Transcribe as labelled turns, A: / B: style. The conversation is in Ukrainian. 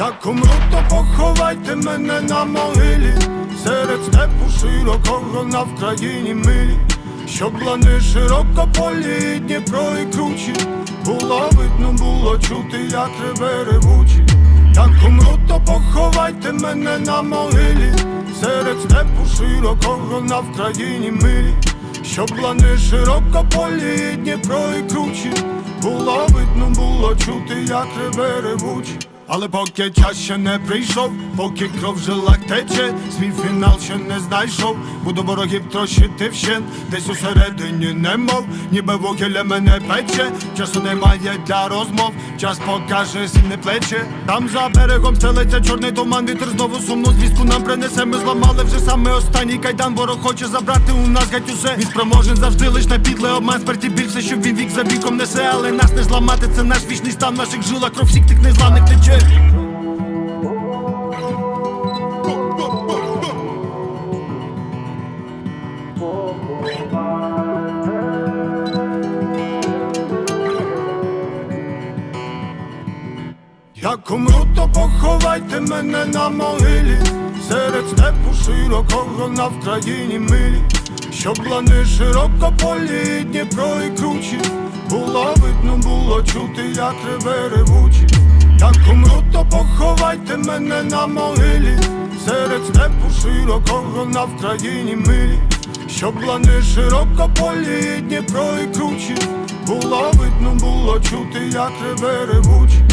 A: Як умру, то поховайте мене на могилі, серед степу широкого на Вкраїні милі, щоб лани широко полі, Дніпро і кручі, було видно, було чути, як реве ревучі. Як умру, то поховайте мене на могилі, серед степу широкого на Вкраїні милі, щоб лани широко полі, Дніпро і кручі, було видно, було чути, як реве ревучі. Але поки час ще не прийшов, поки кров в жилах тече, свій фінал ще не знайшов, буду ворогів трощити вщен, десь усередині немов, ніби вугілля мене пече, часу немає для розмов, час покаже сильне плече. Там за берегом стелиться чорний туман, вітер знову сумну звістку нам принесе. Ми зламали вже саме останній кайдан, ворог хоче забрати у нас геть усе. Він спроможен завжди лиш на підле обман, смерті більше, що він вік за віком несе, але нас не зламати, це наш вічний стан, наших жилах кров всіх тих незламних тече. Як умру, то поховайте мене на могилі, серед степу широкого на Вкраїні милі, щоб лани широко полі, Дніпро і кручі, було видно, було чути, як реве ревучі. Як умру, то поховайте мене на могилі, серед степу широкого на Вкраїні милі, щоб лани широко полі, Дніпро і кручі, було видно, було чути, як реве ревучі.